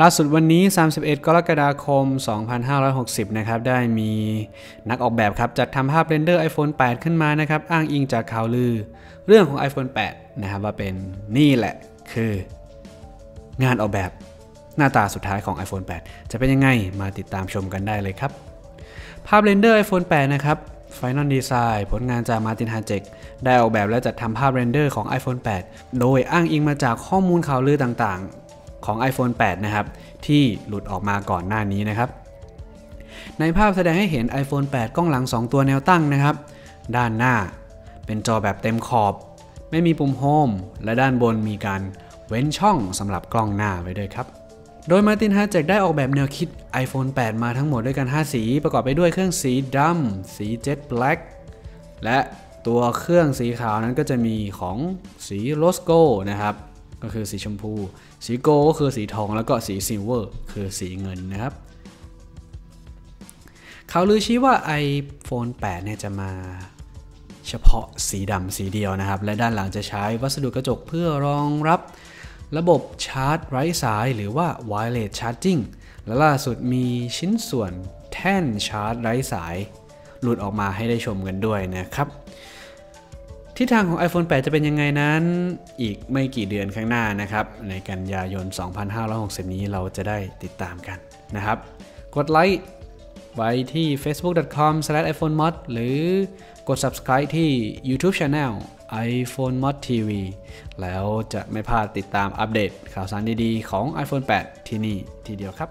ล่าสุดวันนี้ 31 กรกฎาคม 2560 นะครับ ได้มีนักออกแบบครับจัดทำภาพเรนเดอร์ iPhone 8 ขึ้นมานะครับ อ้างอิงจากข่าวลือ เรื่องของ iPhone 8 นะครับ ว่าเป็นนี่แหละคือ งานออกแบบหน้าตาสุดท้ายของ iPhone 8 จะเป็นยังไงมาติดตามชมกันได้เลยครับ ภาพเรนเดอร์ iPhone 8 นะครับ Final Design ผลงานจากมาร์ตินฮาเจกได้ออกแบบและจัดทำภาพเรนเดอร์ของ iPhone 8 โดยอ้างอิงมาจากข้อมูลข่าวลือต่างๆ ของ iPhone 8 นะครับ ที่หลุดออกมาก่อนหน้านี้นะครับ ในภาพแสดงให้เห็น iPhone 8 กล้องหลัง 2 ตัวแนวตั้งนะครับ ด้านหน้าเป็นจอแบบเต็มขอบ ไม่มีปุ่มโฮมและด้านบนมีการเว้นช่องสำหรับกล้องหน้าไว้ด้วยครับ โดยมาตินฮาเจกได้ออกแบบแนวคิด iPhone 8 มาทั้งหมดด้วยกัน 5 สี ประกอบไปด้วยเครื่องสีดำสีเจ็ตแบล็กและตัวเครื่องสีขาวนั้นก็จะมีของสีโรสโกนะครับ ก็คือสีชมพู สีโกก็คือสีทองแล้วก็สีซิลเวอร์คือสีเงินนะครับเขาลือชี้ว่า iPhone 8 เนี่ยจะมาเฉพาะสีดำสีเดียวนะครับ และด้านหลังจะใช้วัสดุกระจกเพื่อรองรับ ระบบชาร์จไร้สายหรือว่า wireless charging และล่าสุดมีชิ้นส่วนแท่นชาร์จไร้สาย หลุดออกมาให้ได้ชมกันด้วยนะครับ ทิศทางของ iPhone 8 จะเป็นยังไงนั้น อีกไม่กี่เดือนข้างหน้านะครับ ในกันยายน 2560 นี้เราจะได้ติดตามกันนะครับ กดไลค์ไว้ที่ facebook.com/iphonemod หรือกด subscribe ที่ YouTube Channel iPhone Mod TV แล้วจะไม่พลาดติดตามอัปเดตข่าวสารดีๆ ของ iPhone 8 ที่นี่ทีเดียวครับ